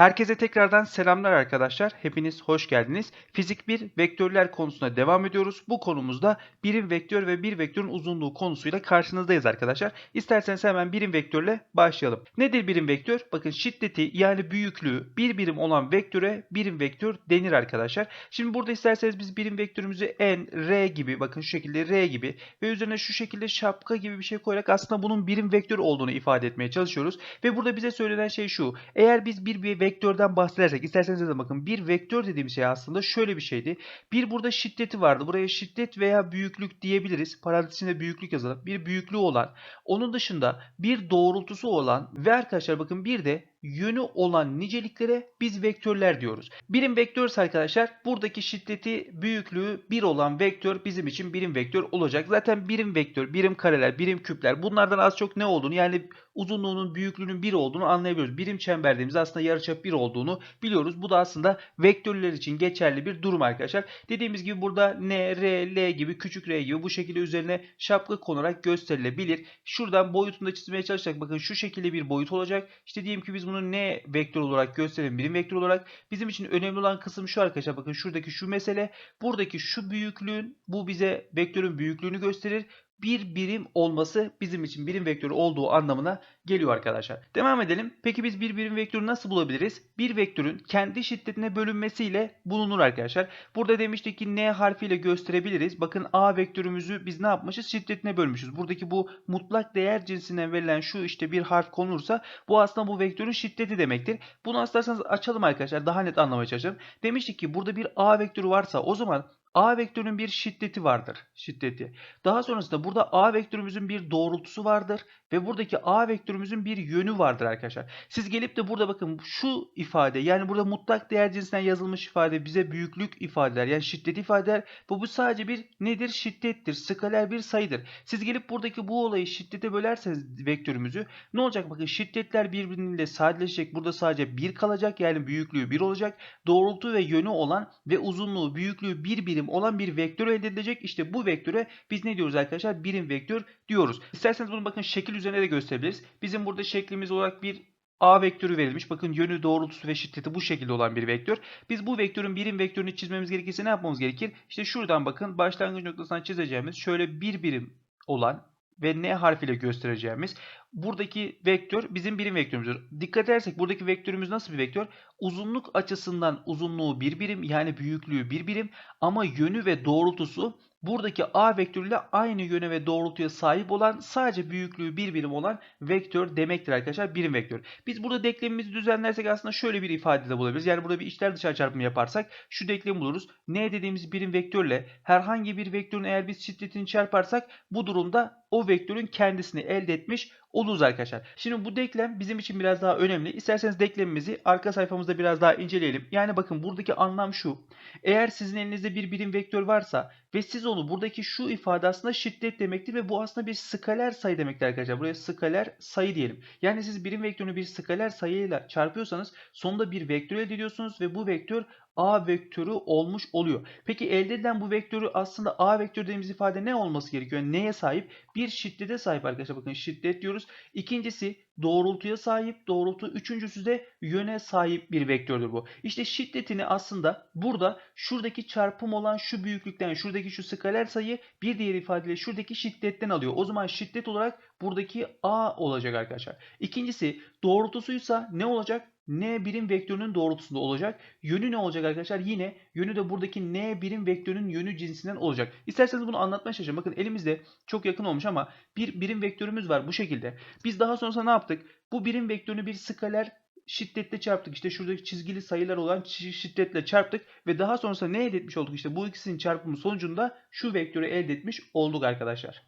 Herkese tekrardan selamlar arkadaşlar. Hepiniz hoş geldiniz. Fizik 1 vektörler konusuna devam ediyoruz. Bu konumuzda birim vektör ve bir vektörün uzunluğu konusuyla karşınızdayız arkadaşlar. İsterseniz hemen birim vektörle başlayalım. Nedir birim vektör? Bakın şiddeti yani büyüklüğü bir birim olan vektöre birim vektör denir arkadaşlar. Şimdi burada isterseniz biz birim vektörümüzü n, r gibi bakın şu şekilde r gibi ve üzerine şu şekilde şapka gibi bir şey koyarak aslında bunun birim vektör olduğunu ifade etmeye çalışıyoruz. Ve burada bize söylenen şey şu. Eğer biz bir, bir vektörden bahsedersek isterseniz de bakın bir vektör dediğim şey aslında şöyle bir şeydi. Bir burada şiddeti vardı. Buraya şiddet veya büyüklük diyebiliriz. Parantezinde büyüklük yazalım. Bir büyüklüğü olan. Onun dışında bir doğrultusu olan ve arkadaşlar bakın bir de yönü olan niceliklere biz vektörler diyoruz. Birim vektörse arkadaşlar buradaki şiddeti büyüklüğü 1 olan vektör bizim için birim vektör olacak. Zaten birim vektör, birim kareler, birim küpler bunlardan az çok ne olduğunu yani uzunluğunun büyüklüğünün 1 olduğunu anlayabiliyoruz. Birim çember dediğimiz aslında yarıçap 1 olduğunu biliyoruz. Bu da aslında vektörler için geçerli bir durum arkadaşlar. Dediğimiz gibi burada n, r, l gibi küçük r gibi bu şekilde üzerine şapka konarak gösterilebilir. Şuradan boyutunu da çizmeye çalışacak. Bakın şu şekilde bir boyut olacak. İşte diyelim ki biz bunu n vektör olarak gösterelim. Birim vektör olarak. Bizim için önemli olan kısım şu arkadaşlar. Bakın şuradaki şu mesele. Buradaki şu büyüklüğün bu bize vektörün büyüklüğünü gösterir bir birim olması bizim için birim vektörü olduğu anlamına geliyor arkadaşlar. Devam edelim. Peki biz bir birim vektörü nasıl bulabiliriz? Bir vektörün kendi şiddetine bölünmesiyle bulunur arkadaşlar. Burada demiştik ki n harfiyle gösterebiliriz. Bakın a vektörümüzü biz ne yapmışız? Şiddetine bölmüşüz. Buradaki bu mutlak değer cinsinden verilen şu işte bir harf konulursa bu aslında bu vektörün şiddeti demektir. Bunu isterseniz açalım arkadaşlar. Daha net anlamaya çalışalım. Demiştik ki burada bir a vektörü varsa o zaman A vektörünün bir şiddeti vardır. Şiddeti. Daha sonrasında burada A vektörümüzün bir doğrultusu vardır ve buradaki A vektörümüzün bir yönü vardır arkadaşlar. Siz gelip de burada bakın şu ifade yani burada mutlak değer cinsinden yazılmış ifade bize büyüklük ifade eder. Yani şiddet ifade eder. Bu, bu sadece bir nedir? Şiddettir. Skaler bir sayıdır. Siz gelip buradaki bu olayı şiddete bölerseniz vektörümüzü ne olacak? Bakın şiddetler birbiriyle sadeleşecek. Burada sadece 1 kalacak. Yani büyüklüğü 1 olacak. Doğrultu ve yönü olan ve uzunluğu büyüklüğü 1 birim olan bir vektör elde edilecek. İşte bu vektöre biz ne diyoruz arkadaşlar? Birim vektör diyoruz. İsterseniz bunu bakın şekil üzerine de gösterebiliriz. Bizim burada şeklimiz olarak bir A vektörü verilmiş. Bakın yönü, doğrultusu ve şiddeti bu şekilde olan bir vektör. Biz bu vektörün birim vektörünü çizmemiz gerekirse ne yapmamız gerekir? İşte şuradan bakın başlangıç noktasından çizeceğimiz şöyle bir birim olan ve n harfiyle göstereceğimiz buradaki vektör bizim birim vektörümüzdür. Dikkat edersek buradaki vektörümüz nasıl bir vektör? Uzunluk açısından uzunluğu bir birim yani büyüklüğü bir birim ama yönü ve doğrultusu buradaki A vektörüyle aynı yöne ve doğrultuya sahip olan sadece büyüklüğü bir birim olan vektör demektir arkadaşlar. Birim vektör. Biz burada denklemimizi düzenlersek aslında şöyle bir ifade de bulabiliriz. Yani burada bir içler dışarı çarpımı yaparsak şu denklemi buluruz. N dediğimiz birim vektörle herhangi bir vektörün eğer biz şiddetini çarparsak bu durumda o vektörün kendisini elde etmiş oluruz arkadaşlar. Şimdi bu denklem bizim için biraz daha önemli. İsterseniz denklemimizi arka sayfamızda biraz daha inceleyelim. Yani bakın buradaki anlam şu. Eğer sizin elinizde bir birim vektör varsa ve siz onu buradaki şu ifade aslında şiddet demektir ve bu aslında bir skaler sayı demektir arkadaşlar. Buraya skaler sayı diyelim. Yani siz birim vektörünü bir skaler sayıyla çarpıyorsanız sonunda bir vektör elde ediyorsunuz ve bu vektör A vektörü olmuş oluyor. Peki elde edilen bu vektörü aslında A vektörü dediğimiz ifade ne olması gerekiyor? Neye sahip? Bir şiddete sahip arkadaşlar. Bakın şiddet diyoruz. İkincisi doğrultuya sahip. Doğrultu. Üçüncüsü de yöne sahip bir vektördür bu. İşte şiddetini aslında burada şuradaki çarpım olan şu büyüklükten şuradaki şu skaler sayı bir diğer ifadeyle şuradaki şiddetten alıyor. O zaman şiddet olarak buradaki A olacak arkadaşlar. İkincisi doğrultusuysa ne olacak? N birim vektörünün doğrultusunda olacak. Yönü ne olacak arkadaşlar? Yine yönü de buradaki n birim vektörünün yönü cinsinden olacak. İsterseniz bunu anlatmaya çalışayım. Bakın elimizde çok yakın olmuş ama bir birim vektörümüz var bu şekilde. Biz daha sonrasında ne yaptık? Bu birim vektörünü bir skaler şiddetle çarptık. İşte şuradaki çizgili sayılar olan şiddetle çarptık ve daha sonrasında ne elde etmiş olduk? İşte bu ikisinin çarpımı sonucunda şu vektörü elde etmiş olduk arkadaşlar.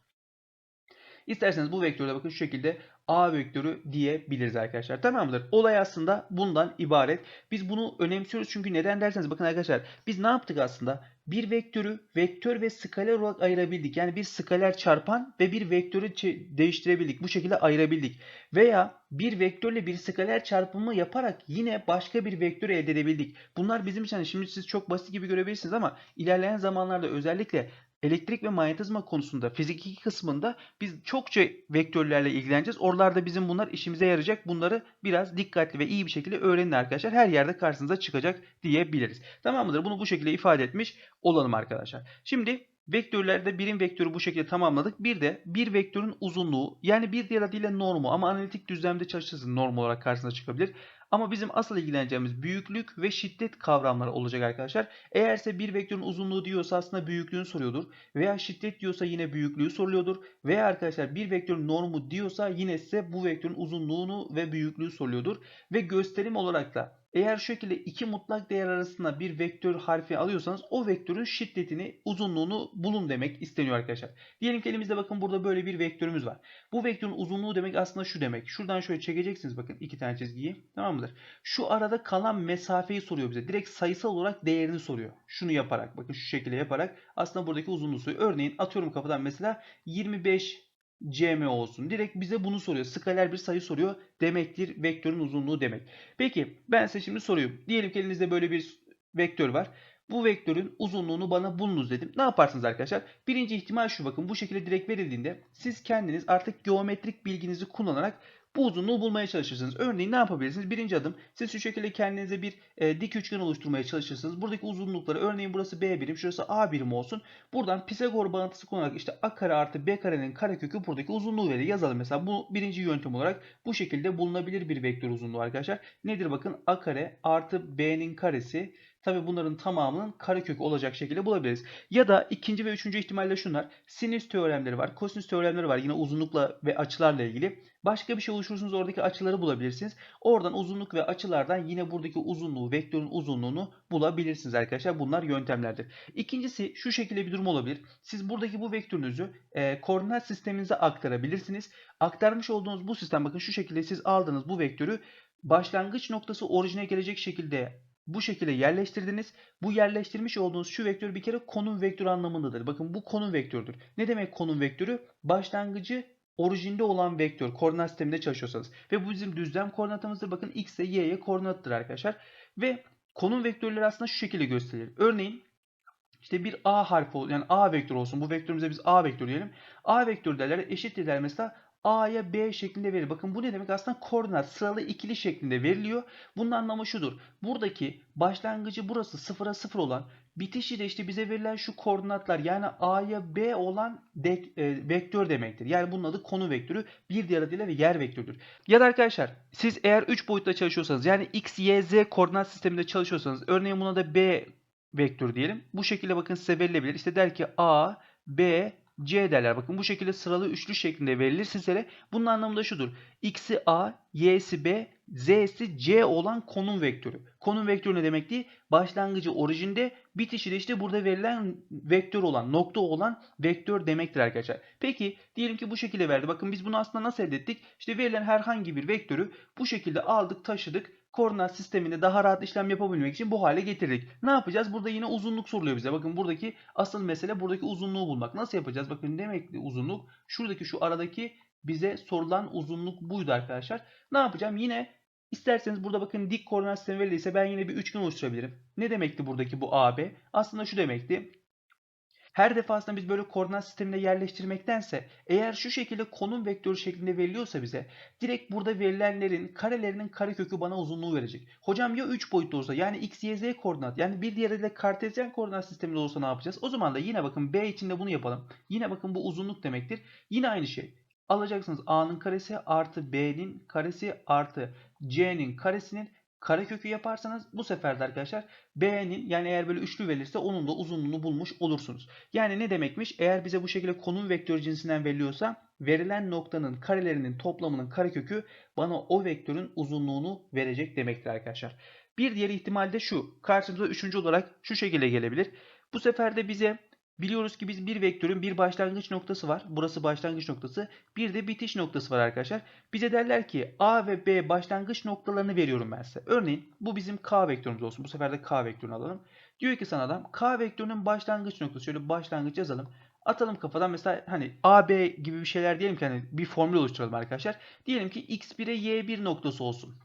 İsterseniz bu vektörde bakın şu şekilde A vektörü diyebiliriz arkadaşlar. Tamam mıdır? Olay aslında bundan ibaret. Biz bunu önemsiyoruz çünkü neden derseniz bakın arkadaşlar biz ne yaptık aslında? Bir vektörü vektör ve skaler olarak ayırabildik. Yani bir skaler çarpan ve bir vektörü değiştirebildik. Bu şekilde ayırabildik. Veya bir vektörle bir skaler çarpımı yaparak yine başka bir vektör elde edebildik. Bunlar bizim için hani şimdi siz çok basit gibi görebilirsiniz ama ilerleyen zamanlarda özellikle elektrik ve manyetizma konusunda fizik 2 kısmında biz çokça vektörlerle ilgileneceğiz. Oralarda bizim bunlar işimize yarayacak. Bunları biraz dikkatli ve iyi bir şekilde öğrenin arkadaşlar. Her yerde karşınıza çıkacak diyebiliriz. Tamam mıdır? Bunu bu şekilde ifade etmiş olalım arkadaşlar. Şimdi Vektörlerde birim vektörü bu şekilde tamamladık. Bir de bir vektörün uzunluğu yani bir diğer adıyla normu ama analitik düzlemde çalışırsanız norm olarak karşınıza çıkabilir. Ama bizim asıl ilgileneceğimiz büyüklük ve şiddet kavramları olacak arkadaşlar. Eğerse bir vektörün uzunluğu diyorsa aslında büyüklüğünü soruyordur. Veya şiddet diyorsa yine büyüklüğü soruluyordur. Veya arkadaşlar bir vektörün normu diyorsa yine size bu vektörün uzunluğunu ve büyüklüğü soruyordur. Ve gösterim olarak da eğer şu şekilde iki mutlak değer arasında bir vektör harfi alıyorsanız o vektörün şiddetini, uzunluğunu bulun demek isteniyor arkadaşlar. Diyelim ki elimizde bakın burada böyle bir vektörümüz var. Bu vektörün uzunluğu demek aslında şu demek. Şuradan şöyle çekeceksiniz bakın iki tane çizgiyi. Tamam mıdır? Şu arada kalan mesafeyi soruyor bize. Direkt sayısal olarak değerini soruyor. Şunu yaparak bakın şu şekilde yaparak aslında buradaki uzunluğu soruyor. Örneğin atıyorum kafadan mesela 25 cm olsun. Direkt bize bunu soruyor. Skaler bir sayı soruyor. Demektir vektörün uzunluğu demek. Peki ben size şimdi soruyorum. Diyelim ki elinizde böyle bir vektör var. Bu vektörün uzunluğunu bana bulunuz dedim. Ne yaparsınız arkadaşlar? Birinci ihtimal şu bakın bu şekilde direkt verildiğinde siz kendiniz artık geometrik bilginizi kullanarak bu uzunluğu bulmaya çalışırsınız. Örneğin ne yapabilirsiniz? Birinci adım siz şu şekilde kendinize bir e, dik üçgen oluşturmaya çalışırsınız. Buradaki uzunlukları örneğin burası B birim şurası A birim olsun. Buradan Pisagor bağıntısı kullanarak işte A kare artı B karenin karekökü buradaki uzunluğu verir. Yazalım mesela bu birinci yöntem olarak bu şekilde bulunabilir bir vektör uzunluğu arkadaşlar. Nedir bakın A kare artı B'nin karesi Tabi bunların tamamının karekökü olacak şekilde bulabiliriz. Ya da ikinci ve üçüncü ihtimalle şunlar. Sinüs teoremleri var, kosinüs teoremleri var yine uzunlukla ve açılarla ilgili. Başka bir şey oluşturursunuz oradaki açıları bulabilirsiniz. Oradan uzunluk ve açılardan yine buradaki uzunluğu, vektörün uzunluğunu bulabilirsiniz arkadaşlar. Bunlar yöntemlerdir. İkincisi şu şekilde bir durum olabilir. Siz buradaki bu vektörünüzü e, koordinat sisteminize aktarabilirsiniz. Aktarmış olduğunuz bu sistem bakın şu şekilde siz aldığınız bu vektörü başlangıç noktası orijine gelecek şekilde bu şekilde yerleştirdiniz. Bu yerleştirmiş olduğunuz şu vektör bir kere konum vektörü anlamındadır. Bakın bu konum vektörüdür. Ne demek konum vektörü? Başlangıcı orijinde olan vektör koordinat sisteminde çalışıyorsanız. Ve bu bizim düzlem koordinatımızdır. Bakın x'e y'ye koordinattır arkadaşlar. Ve konum vektörleri aslında şu şekilde gösterilir. Örneğin işte bir A harfi yani A vektörü olsun. Bu vektörümüze biz A vektörü diyelim. A vektörü derler eşittir der mesela A'ya B şeklinde verilir. Bakın bu ne demek? Aslında koordinat sıralı ikili şeklinde veriliyor. Bunun anlamı şudur. Buradaki başlangıcı burası sıfıra sıfır olan bitişi de işte bize verilen şu koordinatlar yani A'ya B olan de, e, vektör demektir. Yani bunun adı konu vektörü. Bir diğer adıyla ve yer vektörüdür. Ya da arkadaşlar siz eğer 3 boyutta çalışıyorsanız yani X, Y, Z koordinat sisteminde çalışıyorsanız örneğin buna da B vektörü diyelim. Bu şekilde bakın size verilebilir. İşte der ki A, B, C derler. Bakın bu şekilde sıralı üçlü şeklinde verilir sizlere. Bunun anlamı da şudur. X'i A, Y'si B, Z'si C olan konum vektörü. Konum vektörü ne demekti? Başlangıcı orijinde, bitişi de işte burada verilen vektör olan, nokta olan vektör demektir arkadaşlar. Peki diyelim ki bu şekilde verdi. Bakın biz bunu aslında nasıl elde ettik? İşte verilen herhangi bir vektörü bu şekilde aldık, taşıdık koordinat sisteminde daha rahat işlem yapabilmek için bu hale getirdik. Ne yapacağız? Burada yine uzunluk soruluyor bize. Bakın buradaki asıl mesele buradaki uzunluğu bulmak. Nasıl yapacağız? Bakın demek uzunluk şuradaki şu aradaki bize sorulan uzunluk buydu arkadaşlar. Ne yapacağım? Yine isterseniz burada bakın dik koordinat sistemi veriliyse ben yine bir üçgen oluşturabilirim. Ne demekti buradaki bu AB? Aslında şu demekti. Her defasında biz böyle koordinat sistemine yerleştirmektense eğer şu şekilde konum vektörü şeklinde veriliyorsa bize direkt burada verilenlerin karelerinin karekökü bana uzunluğu verecek. Hocam ya 3 boyutlu olsa yani x, y, z koordinat yani bir diğeri de kartezyen koordinat sisteminde olsa ne yapacağız? O zaman da yine bakın b içinde bunu yapalım. Yine bakın bu uzunluk demektir. Yine aynı şey. Alacaksınız a'nın karesi artı b'nin karesi artı c'nin karesinin karekökü yaparsanız bu sefer de arkadaşlar B'nin yani eğer böyle üçlü verirse onun da uzunluğunu bulmuş olursunuz. Yani ne demekmiş? Eğer bize bu şekilde konum vektörü cinsinden veriliyorsa verilen noktanın karelerinin toplamının karekökü bana o vektörün uzunluğunu verecek demektir arkadaşlar. Bir diğer ihtimal de şu. Karşımıza üçüncü olarak şu şekilde gelebilir. Bu sefer de bize Biliyoruz ki biz bir vektörün bir başlangıç noktası var. Burası başlangıç noktası. Bir de bitiş noktası var arkadaşlar. Bize derler ki A ve B başlangıç noktalarını veriyorum ben size. Örneğin bu bizim K vektörümüz olsun. Bu sefer de K vektörünü alalım. Diyor ki sana adam K vektörünün başlangıç noktası. Şöyle başlangıç yazalım. Atalım kafadan mesela hani AB gibi bir şeyler diyelim ki hani bir formül oluşturalım arkadaşlar. Diyelim ki X1'e Y1 noktası olsun.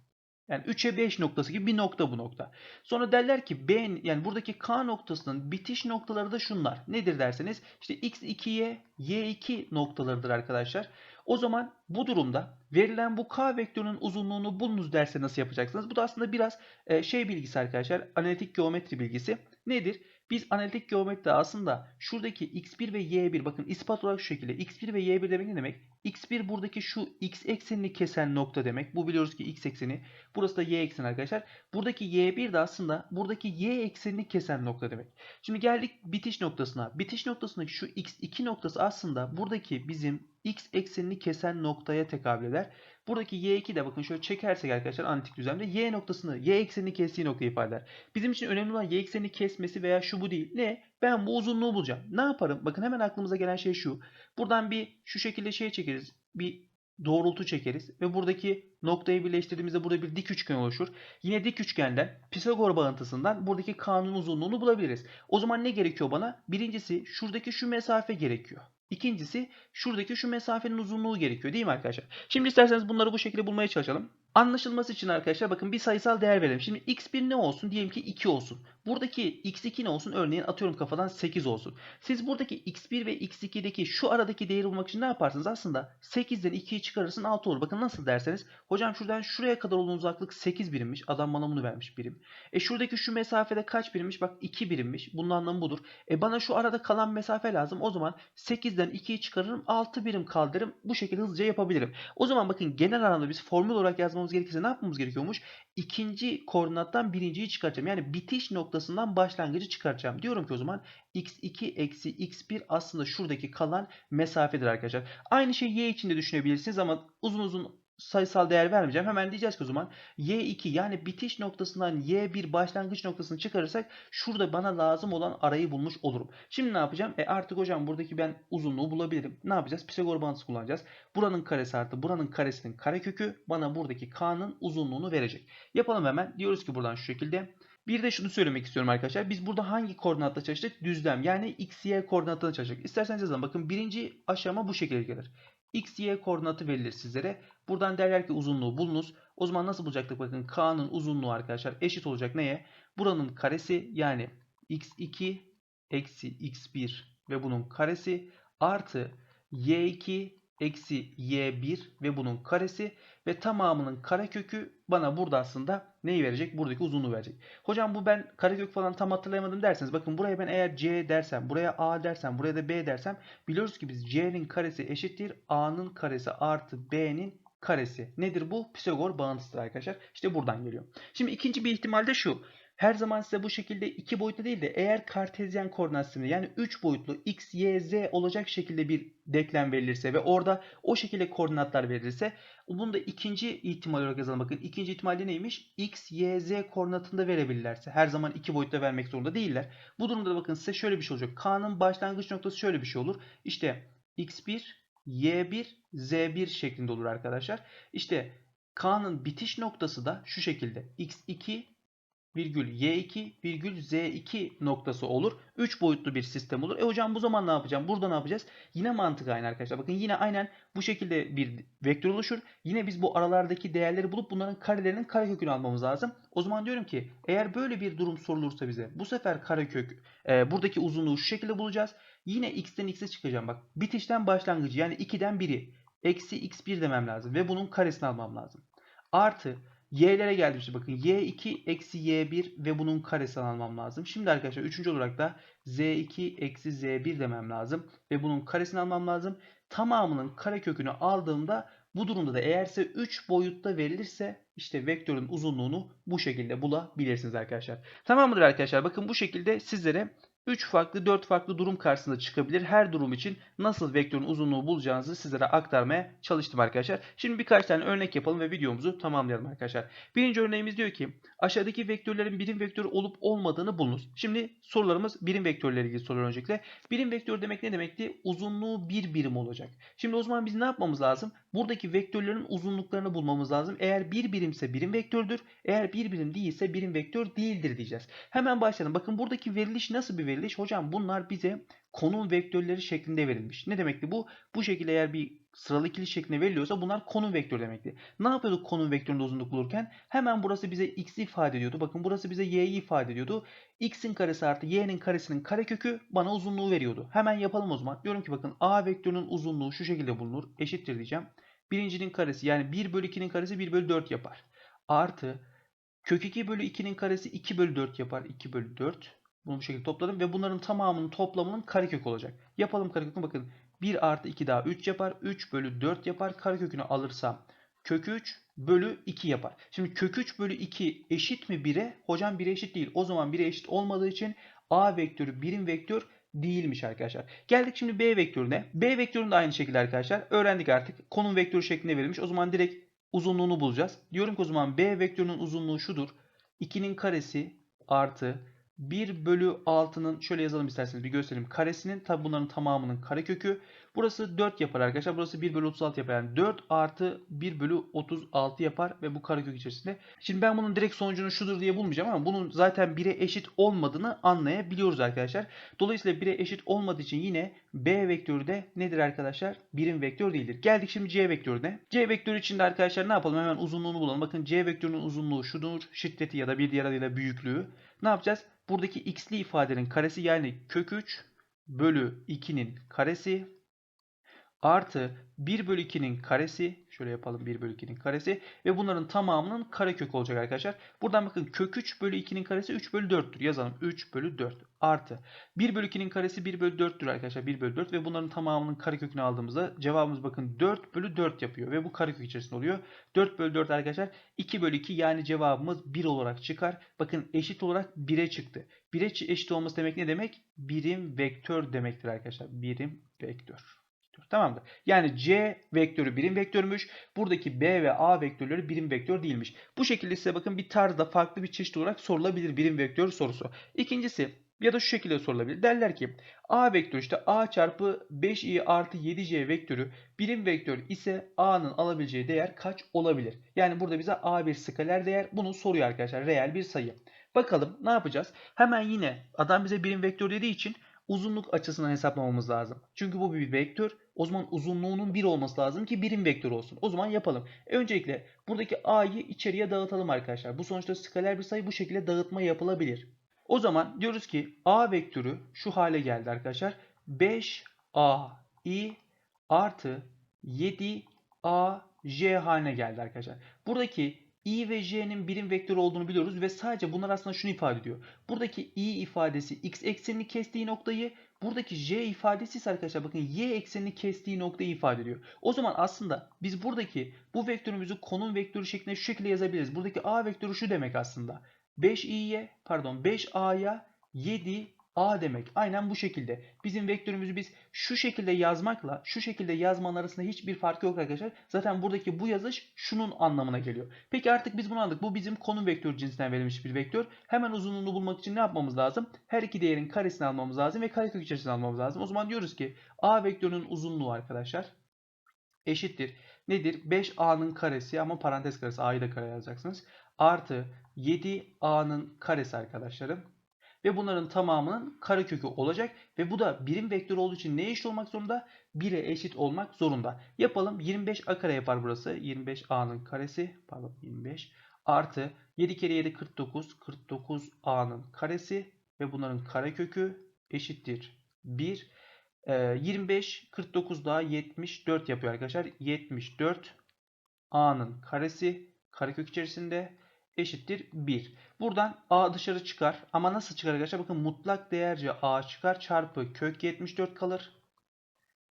Yani 3'e 5 noktası gibi bir nokta bu nokta. Sonra derler ki B yani buradaki K noktasının bitiş noktaları da şunlar. Nedir derseniz işte X2'ye Y2 noktalarıdır arkadaşlar. O zaman bu durumda verilen bu K vektörünün uzunluğunu bulunuz derse nasıl yapacaksınız? Bu da aslında biraz e, şey bilgisi arkadaşlar. Analitik geometri bilgisi. Nedir? Biz analitik geometride aslında şuradaki x1 ve y1 bakın ispat olarak şu şekilde x1 ve y1 demek ne demek? x1 buradaki şu x eksenini kesen nokta demek. Bu biliyoruz ki x ekseni. Burası da y ekseni arkadaşlar. Buradaki y1 de aslında buradaki y eksenini kesen nokta demek. Şimdi geldik bitiş noktasına. Bitiş noktasındaki şu x2 noktası aslında buradaki bizim x eksenini kesen noktaya tekabül eder. Buradaki y2 de bakın şöyle çekersek arkadaşlar analitik düzlemde y noktasını y eksenini kestiği noktayı ifade eder. Bizim için önemli olan y eksenini kesmesi veya şu bu değil. Ne? Ben bu uzunluğu bulacağım. Ne yaparım? Bakın hemen aklımıza gelen şey şu. Buradan bir şu şekilde şey çekeriz. Bir doğrultu çekeriz ve buradaki noktayı birleştirdiğimizde burada bir dik üçgen oluşur. Yine dik üçgenden Pisagor bağıntısından buradaki kanun uzunluğunu bulabiliriz. O zaman ne gerekiyor bana? Birincisi şuradaki şu mesafe gerekiyor. İkincisi şuradaki şu mesafenin uzunluğu gerekiyor değil mi arkadaşlar? Şimdi isterseniz bunları bu şekilde bulmaya çalışalım. Anlaşılması için arkadaşlar bakın bir sayısal değer verelim. Şimdi x1 ne olsun? Diyelim ki 2 olsun. Buradaki x2 ne olsun? Örneğin atıyorum kafadan 8 olsun. Siz buradaki x1 ve x2'deki şu aradaki değeri bulmak için ne yaparsınız? Aslında 8'den 2'yi çıkarırsın 6 olur. Bakın nasıl derseniz. Hocam şuradan şuraya kadar olan uzaklık 8 birimmiş. Adam bana bunu vermiş birim. E şuradaki şu mesafede kaç birimmiş? Bak 2 birimmiş. Bunun anlamı budur. E bana şu arada kalan mesafe lazım. O zaman 8'den 2'yi çıkarırım. 6 birim kaldırırım. Bu şekilde hızlıca yapabilirim. O zaman bakın genel anlamda biz formül olarak yazmamız gerekirse ne yapmamız gerekiyormuş? İkinci koordinattan birinciyi çıkartacağım. Yani bitiş noktasından başlangıcı çıkartacağım. Diyorum ki o zaman x2 eksi x1 aslında şuradaki kalan mesafedir arkadaşlar. Aynı şeyi y için de düşünebilirsiniz ama uzun uzun sayısal değer vermeyeceğim. Hemen diyeceğiz ki o zaman y2 yani bitiş noktasından y1 başlangıç noktasını çıkarırsak şurada bana lazım olan arayı bulmuş olurum. Şimdi ne yapacağım? E artık hocam buradaki ben uzunluğu bulabilirim. Ne yapacağız? Pisagor bağıntısı kullanacağız. Buranın karesi artı buranın karesinin karekökü bana buradaki k'nın uzunluğunu verecek. Yapalım hemen. Diyoruz ki buradan şu şekilde. Bir de şunu söylemek istiyorum arkadaşlar. Biz burada hangi koordinatta çalıştık? Düzlem yani x, y koordinatına çalıştık. İsterseniz yazalım. Bakın birinci aşama bu şekilde gelir. X, y koordinatı verilir sizlere. Buradan derler ki uzunluğu bulunuz. O zaman nasıl bulacaktık? Bakın k'nın uzunluğu arkadaşlar eşit olacak neye? Buranın karesi yani x2 eksi x1 ve bunun karesi artı y2 eksi y1 ve bunun karesi ve tamamının karekökü bana burada aslında neyi verecek? Buradaki uzunluğu verecek. Hocam bu ben karekök falan tam hatırlayamadım derseniz bakın buraya ben eğer c dersem, buraya a dersem, buraya da b dersem biliyoruz ki biz c'nin karesi eşittir a'nın karesi artı b'nin karesi. Nedir bu? Pisagor bağıntısıdır arkadaşlar. İşte buradan geliyor. Şimdi ikinci bir ihtimal de şu. Her zaman size bu şekilde iki boyutlu değil de eğer kartezyen koordinat sistemi yani 3 boyutlu x, y, z olacak şekilde bir denklem verilirse ve orada o şekilde koordinatlar verilirse bunu da ikinci ihtimal olarak yazalım. Bakın ikinci ihtimalde neymiş? x, y, z koordinatında verebilirlerse. Her zaman iki boyutta vermek zorunda değiller. Bu durumda da bakın size şöyle bir şey olacak. K'nın başlangıç noktası şöyle bir şey olur. İşte x1, y1, z1 şeklinde olur arkadaşlar. İşte K'nın bitiş noktası da şu şekilde. x2 virgül y2 virgül z2 noktası olur. 3 boyutlu bir sistem olur. E hocam bu zaman ne yapacağım? Burada ne yapacağız? Yine mantık aynı arkadaşlar. Bakın yine aynen bu şekilde bir vektör oluşur. Yine biz bu aralardaki değerleri bulup bunların karelerinin karekökünü almamız lazım. O zaman diyorum ki eğer böyle bir durum sorulursa bize bu sefer karekök e, buradaki uzunluğu şu şekilde bulacağız. Yine x'ten x'e çıkacağım. Bak bitişten başlangıcı yani 2'den 1'i eksi x1 demem lazım ve bunun karesini almam lazım. Artı y'lere geldim işte bakın y2 eksi y1 ve bunun karesini almam lazım. Şimdi arkadaşlar üçüncü olarak da z2 eksi z1 demem lazım ve bunun karesini almam lazım. Tamamının karekökünü aldığımda bu durumda da eğerse 3 boyutta verilirse işte vektörün uzunluğunu bu şekilde bulabilirsiniz arkadaşlar. Tamam mıdır arkadaşlar? Bakın bu şekilde sizlere 3 farklı 4 farklı durum karşısında çıkabilir. Her durum için nasıl vektörün uzunluğu bulacağınızı sizlere aktarmaya çalıştım arkadaşlar. Şimdi birkaç tane örnek yapalım ve videomuzu tamamlayalım arkadaşlar. Birinci örneğimiz diyor ki aşağıdaki vektörlerin birim vektörü olup olmadığını bulunuz. Şimdi sorularımız birim vektörleri ilgili sorular öncelikle. Birim vektör demek ne demekti? Uzunluğu bir birim olacak. Şimdi o zaman biz ne yapmamız lazım? Buradaki vektörlerin uzunluklarını bulmamız lazım. Eğer bir birimse birim vektördür. Eğer bir birim değilse birim vektör değildir diyeceğiz. Hemen başlayalım. Bakın buradaki veriliş nasıl bir veriliş? Hocam bunlar bize konum vektörleri şeklinde verilmiş. Ne demekti bu? Bu şekilde eğer bir sıralı ikili şeklinde veriliyorsa bunlar konum vektörü demekti. Ne yapıyorduk konum vektöründe uzunluk bulurken? Hemen burası bize x ifade ediyordu. Bakın burası bize y'yi ifade ediyordu. x'in karesi artı y'nin karesinin karekökü bana uzunluğu veriyordu. Hemen yapalım o zaman. Diyorum ki bakın a vektörünün uzunluğu şu şekilde bulunur. Eşittir diyeceğim. Birincinin karesi yani 1 bölü 2'nin karesi 1 bölü 4 yapar. Artı kök 2 bölü 2'nin karesi 2 bölü 4 yapar. 2 bölü 4. Bunu bu şekilde topladım ve bunların tamamının toplamının karekök olacak. Yapalım karekökünü bakın. 1 artı 2 daha 3 yapar. 3 bölü 4 yapar. Karekökünü alırsam kök 3 bölü 2 yapar. Şimdi kök 3 bölü 2 eşit mi 1'e? Hocam 1'e eşit değil. O zaman 1'e eşit olmadığı için A vektörü birim vektör değilmiş arkadaşlar. Geldik şimdi B vektörüne. B vektöründe aynı şekilde arkadaşlar. Öğrendik artık. Konum vektörü şeklinde verilmiş. O zaman direkt uzunluğunu bulacağız. Diyorum ki o zaman B vektörünün uzunluğu şudur. 2'nin karesi artı 1 bölü 6'nın şöyle yazalım isterseniz bir göstereyim. Karesinin tabi bunların tamamının karekökü. Burası 4 yapar arkadaşlar. Burası 1 bölü 36 yapar. Yani 4 artı 1 bölü 36 yapar ve bu karekök içerisinde. Şimdi ben bunun direkt sonucunu şudur diye bulmayacağım ama bunun zaten 1'e eşit olmadığını anlayabiliyoruz arkadaşlar. Dolayısıyla 1'e eşit olmadığı için yine B vektörü de nedir arkadaşlar? Birim vektör değildir. Geldik şimdi C vektörüne. C vektörü için de arkadaşlar ne yapalım? Hemen uzunluğunu bulalım. Bakın C vektörünün uzunluğu şudur. Şiddeti ya da bir diğer adıyla büyüklüğü. Ne yapacağız? Buradaki x'li ifadenin karesi yani kök 3 bölü 2'nin karesi artı 1 bölü 2'nin karesi şöyle yapalım 1 bölü 2'nin karesi ve bunların tamamının karekök olacak arkadaşlar. Buradan bakın kök 3 bölü 2'nin karesi 3 bölü 4'tür. Yazalım 3 bölü 4 artı 1 bölü 2'nin karesi 1 bölü 4'tür arkadaşlar 1 bölü 4 ve bunların tamamının karekökünü aldığımızda cevabımız bakın 4 bölü 4 yapıyor ve bu karekök içerisinde oluyor. 4 bölü 4 arkadaşlar 2 bölü 2 yani cevabımız 1 olarak çıkar. Bakın eşit olarak 1'e çıktı. 1'e eşit olması demek ne demek? Birim vektör demektir arkadaşlar. Birim vektör. Tamamdır. Yani C vektörü birim vektörmüş. Buradaki B ve A vektörleri birim vektör değilmiş. Bu şekilde size bakın bir tarzda farklı bir çeşit olarak sorulabilir birim vektör sorusu. İkincisi ya da şu şekilde sorulabilir. Derler ki A vektörü işte A çarpı 5i artı 7c vektörü birim vektör ise A'nın alabileceği değer kaç olabilir? Yani burada bize A bir skaler değer. Bunu soruyor arkadaşlar. Reel bir sayı. Bakalım ne yapacağız? Hemen yine adam bize birim vektör dediği için uzunluk açısından hesaplamamız lazım. Çünkü bu bir vektör. O zaman uzunluğunun 1 olması lazım ki birim vektör olsun. O zaman yapalım. E, öncelikle buradaki a'yı içeriye dağıtalım arkadaşlar. Bu sonuçta skaler bir sayı bu şekilde dağıtma yapılabilir. O zaman diyoruz ki a vektörü şu hale geldi arkadaşlar. 5a i artı 7a j haline geldi arkadaşlar. Buradaki i ve j'nin birim vektör olduğunu biliyoruz ve sadece bunlar aslında şunu ifade ediyor. Buradaki i ifadesi x eksenini kestiği noktayı, buradaki j ifadesi ise arkadaşlar bakın y eksenini kestiği noktayı ifade ediyor. O zaman aslında biz buradaki bu vektörümüzü konum vektörü şeklinde şu şekilde yazabiliriz. Buradaki a vektörü şu demek aslında. 5i'ye pardon 5a'ya 7 A demek. Aynen bu şekilde. Bizim vektörümüzü biz şu şekilde yazmakla şu şekilde yazmanın arasında hiçbir fark yok arkadaşlar. Zaten buradaki bu yazış şunun anlamına geliyor. Peki artık biz bunu anladık. Bu bizim konum vektör cinsinden verilmiş bir vektör. Hemen uzunluğunu bulmak için ne yapmamız lazım? Her iki değerin karesini almamız lazım ve karekök içerisine almamız lazım. O zaman diyoruz ki A vektörünün uzunluğu arkadaşlar eşittir. Nedir? 5A'nın karesi ama parantez karesi A'yı da kare yazacaksınız. Artı 7A'nın karesi arkadaşlarım ve bunların tamamının karekökü olacak ve bu da birim vektör olduğu için neye eşit olmak zorunda? 1'e eşit olmak zorunda. Yapalım 25a kare yapar burası. 25a'nın karesi pardon 25 artı 7 kere 7 49 49a'nın karesi ve bunların karekökü eşittir 1. Ee, 25 49 daha 74 yapıyor arkadaşlar. 74 a'nın karesi karekök içerisinde eşittir 1. Buradan a dışarı çıkar. Ama nasıl çıkar arkadaşlar? Bakın mutlak değerce a çıkar çarpı kök 74 kalır.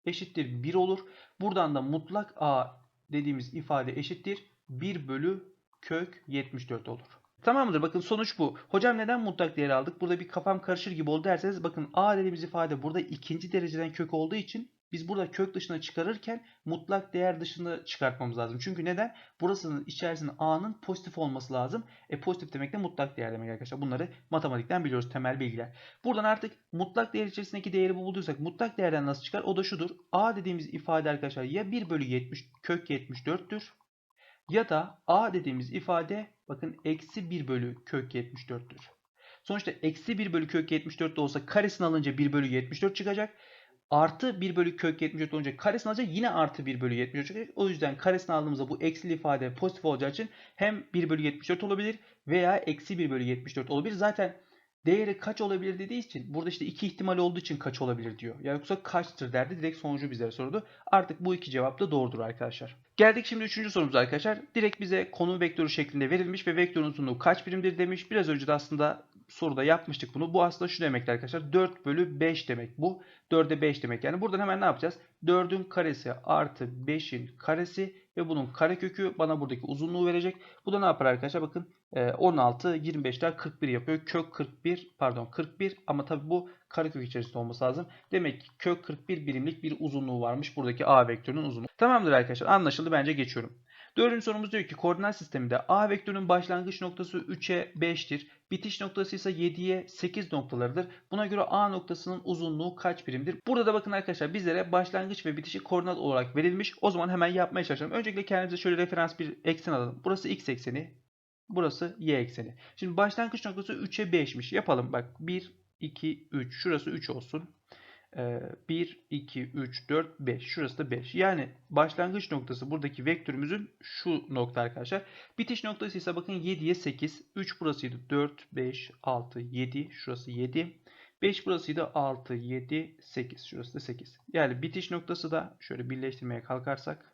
Eşittir 1 olur. Buradan da mutlak a dediğimiz ifade eşittir 1 bölü kök 74 olur. Tamam mıdır? Bakın sonuç bu. Hocam neden mutlak değer aldık? Burada bir kafam karışır gibi oldu derseniz bakın a dediğimiz ifade burada ikinci dereceden kök olduğu için biz burada kök dışına çıkarırken mutlak değer dışına çıkartmamız lazım. Çünkü neden? Burasının içerisinde a'nın pozitif olması lazım. E pozitif demek de mutlak değer demek arkadaşlar. Bunları matematikten biliyoruz temel bilgiler. Buradan artık mutlak değer içerisindeki değeri bulduysak mutlak değerden nasıl çıkar? O da şudur. a dediğimiz ifade arkadaşlar ya 1 bölü 70 kök 74'tür. Ya da a dediğimiz ifade bakın eksi 1 bölü kök 74'tür. Sonuçta eksi 1 bölü kök 74 de olsa karesini alınca 1 bölü 74 çıkacak. Artı 1 bölü kök 74 olunca karesini alacak yine artı 1 bölü 74 olacak. O yüzden karesini aldığımızda bu eksili ifade pozitif olacağı için hem 1 bölü 74 olabilir veya eksi 1 bölü 74 olabilir. Zaten değeri kaç olabilir dediği için burada işte iki ihtimal olduğu için kaç olabilir diyor. Ya yoksa kaçtır derdi direkt sonucu bizlere sordu. Artık bu iki cevap da doğrudur arkadaşlar. Geldik şimdi üçüncü sorumuza arkadaşlar. Direkt bize konu vektörü şeklinde verilmiş ve vektörün uzunluğu kaç birimdir demiş. Biraz önce de aslında soruda yapmıştık bunu. Bu aslında şu demekti arkadaşlar. 4 bölü 5 demek bu. 4'e 5 demek. Yani buradan hemen ne yapacağız? 4'ün karesi artı 5'in karesi ve bunun karekökü bana buradaki uzunluğu verecek. Bu da ne yapar arkadaşlar? Bakın e, 16, 25'ler 41 yapıyor. Kök 41 pardon 41 ama tabi bu karekök içerisinde olması lazım. Demek ki kök 41 birimlik bir uzunluğu varmış buradaki A vektörünün uzunluğu. Tamamdır arkadaşlar anlaşıldı bence geçiyorum. Dördüncü sorumuz diyor ki koordinat sisteminde A vektörünün başlangıç noktası 3'e 5'tir. Bitiş noktası ise 7'ye 8 noktalarıdır. Buna göre A noktasının uzunluğu kaç birimdir? Burada da bakın arkadaşlar bizlere başlangıç ve bitişi koordinat olarak verilmiş. O zaman hemen yapmaya çalışalım. Öncelikle kendimize şöyle referans bir eksen alalım. Burası x ekseni. Burası y ekseni. Şimdi başlangıç noktası 3'e 5'miş. Yapalım bak 1, 2, 3. Şurası 3 olsun. 1, 2, 3, 4, 5. Şurası da 5. Yani başlangıç noktası buradaki vektörümüzün şu nokta arkadaşlar. Bitiş noktası ise bakın 7'ye 8. 3 burasıydı 4, 5, 6, 7. Şurası 7. 5 burasıydı 6, 7, 8. Şurası da 8. Yani bitiş noktası da şöyle birleştirmeye kalkarsak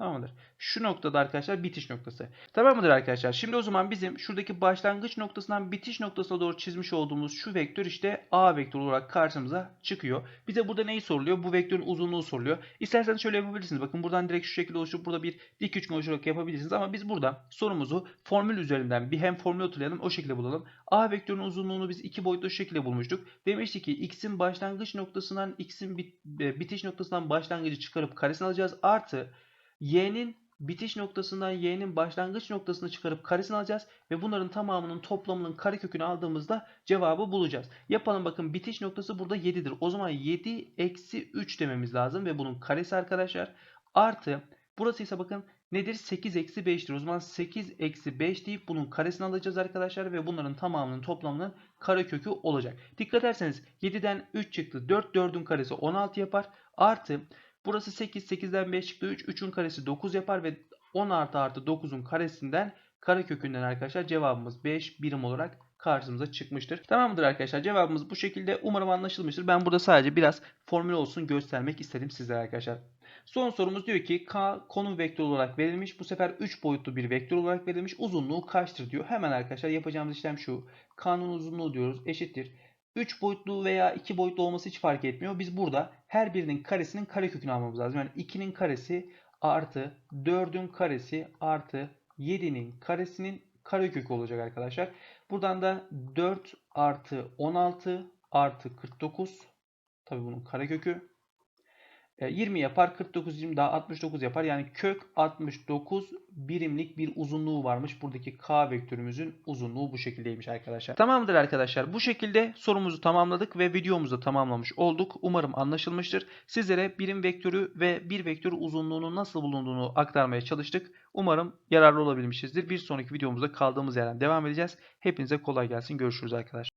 Tamamdır. Şu noktada arkadaşlar bitiş noktası. Tamam mıdır arkadaşlar? Şimdi o zaman bizim şuradaki başlangıç noktasından bitiş noktasına doğru çizmiş olduğumuz şu vektör işte A vektörü olarak karşımıza çıkıyor. Bize burada neyi soruluyor? Bu vektörün uzunluğu soruluyor. İsterseniz şöyle yapabilirsiniz. Bakın buradan direkt şu şekilde oluşturup burada bir dik üçgen oluşturarak yapabilirsiniz. Ama biz burada sorumuzu formül üzerinden bir hem formül hatırlayalım o şekilde bulalım. A vektörünün uzunluğunu biz iki boyutlu şu şekilde bulmuştuk. Demiştik ki x'in başlangıç noktasından x'in bitiş noktasından başlangıcı çıkarıp karesini alacağız. Artı y'nin bitiş noktasından y'nin başlangıç noktasını çıkarıp karesini alacağız ve bunların tamamının toplamının karekökünü aldığımızda cevabı bulacağız. Yapalım bakın bitiş noktası burada 7'dir. O zaman 7 eksi 3 dememiz lazım ve bunun karesi arkadaşlar artı burası ise bakın nedir? 8 eksi 5'tir. O zaman 8 eksi 5 deyip bunun karesini alacağız arkadaşlar ve bunların tamamının toplamının karekökü olacak. Dikkat ederseniz 7'den 3 çıktı. 4 4'ün karesi 16 yapar. Artı Burası 8. 8'den 5 çıktı 3. 3'ün karesi 9 yapar ve 10 artı artı 9'un karesinden karekökünden arkadaşlar cevabımız 5 birim olarak karşımıza çıkmıştır. Tamamdır arkadaşlar cevabımız bu şekilde. Umarım anlaşılmıştır. Ben burada sadece biraz formül olsun göstermek istedim sizlere arkadaşlar. Son sorumuz diyor ki K konum vektörü olarak verilmiş. Bu sefer 3 boyutlu bir vektör olarak verilmiş. Uzunluğu kaçtır diyor. Hemen arkadaşlar yapacağımız işlem şu. K'nın uzunluğu diyoruz eşittir. 3 boyutlu veya 2 boyutlu olması hiç fark etmiyor. Biz burada her birinin karesinin karekökünü almamız lazım. Yani 2'nin karesi artı 4'ün karesi artı 7'nin karesinin karekökü olacak arkadaşlar. Buradan da 4 artı 16 artı 49 tabi bunun karekökü 20 e, yapar. 49 20 daha 69 yapar. Yani kök 69 birimlik bir uzunluğu varmış. Buradaki k vektörümüzün uzunluğu bu şekildeymiş arkadaşlar. Tamamdır arkadaşlar. Bu şekilde sorumuzu tamamladık ve videomuzu tamamlamış olduk. Umarım anlaşılmıştır. Sizlere birim vektörü ve bir vektör uzunluğunun nasıl bulunduğunu aktarmaya çalıştık. Umarım yararlı olabilmişizdir. Bir sonraki videomuzda kaldığımız yerden devam edeceğiz. Hepinize kolay gelsin. Görüşürüz arkadaşlar.